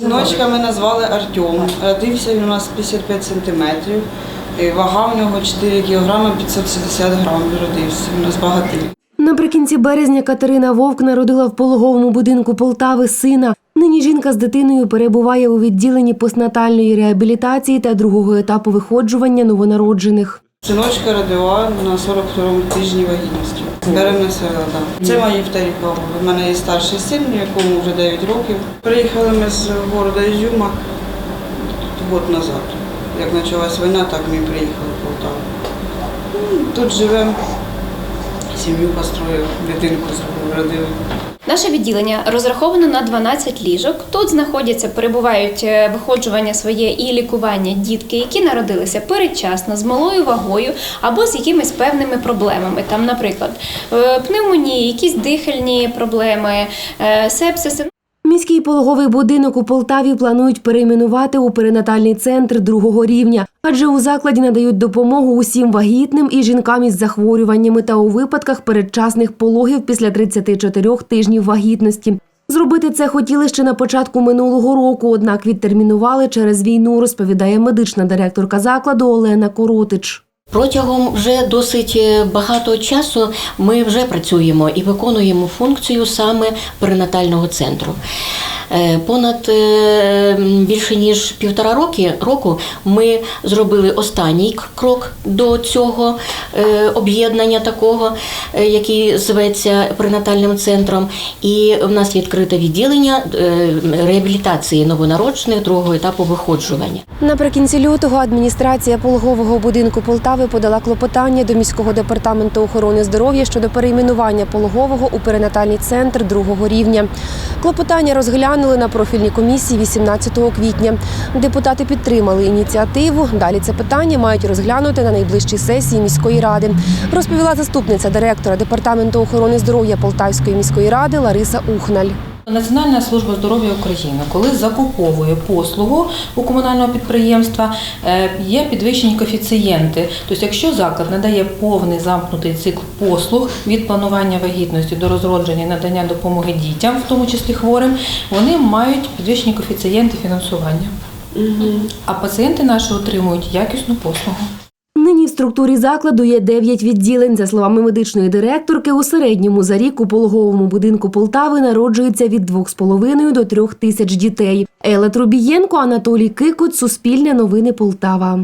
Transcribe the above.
Синочка ми назвали Артем. Родився він у нас 55 сантиметрів. Вага у нього 4 кілограми 570 грамів родився. Він у нас багатий. Наприкінці березня Катерина Вовк народила в пологовому будинку Полтави сина. Нині жінка з дитиною перебуває у відділенні постнатальної реабілітації та другого етапу виходжування новонароджених. Синочка родила на 42-му тижні вагітності. Беремо себе, так. Це мої вторі пологи. У мене є старший син, якому вже 9 років. Приїхали ми з міста Ізюма год назад. Як почалась війна, так ми приїхали в Полтаву. Тут живемо, сім'ю построїв, дитинку зробив, родили. Наше відділення розраховано на 12 ліжок. Тут знаходяться, перебувають е, виходжування своє і лікування дітки, які народилися передчасно з малою вагою або з якимись певними проблемами. Там, наприклад, е, пневмонії, якісь дихальні проблеми, е, сепсиси. Міський пологовий будинок у Полтаві планують перейменувати у перинатальний центр другого рівня, адже у закладі надають допомогу усім вагітним і жінкам із захворюваннями та у випадках передчасних пологів після 34 тижнів вагітності. Зробити це хотіли ще на початку минулого року, однак відтермінували через війну, розповідає медична директорка закладу Олена Коротич. Протягом вже досить е, багато часу ми вже працюємо і виконуємо функцію саме перинатального центру. Е, Понад е, більше ніж півтора роки року ми зробили останній крок до цього е, об'єднання такого, який зветься перинатальним центром. І в нас відкрите відділення реабілітації новонароджених другого етапу виходжування. Наприкінці лютого адміністрація пологового будинку Полтави подала клопотання до міського департаменту охорони здоров'я щодо перейменування пологового у перинатальний центр другого рівня. Клопотання розглянули на профільній комісії 18 квітня. Депутати підтримали ініціативу. Далі це питання мають розглянути на найближчій сесії міської ради. Розповіла заступниця директора департаменту охорони здоров'я Полтавської міської ради Лариса Ухналь. Національна служба здоров'я України, коли закуповує послугу у комунального підприємства, е, є підвищені коефіцієнти. Тобто, якщо заклад надає повний замкнутий цикл послуг від планування вагітності до розродження і надання допомоги дітям, в тому числі хворим, вони мають підвищені коефіцієнти фінансування. А пацієнти наші отримують якісну послугу. В структурі закладу є 9 відділень. За словами медичної директорки, у середньому за рік у пологовому будинку Полтави народжується від 2,5 до 3 тисяч дітей. Елла Трубієнко, Анатолій Кикут, Суспільне новини Полтава.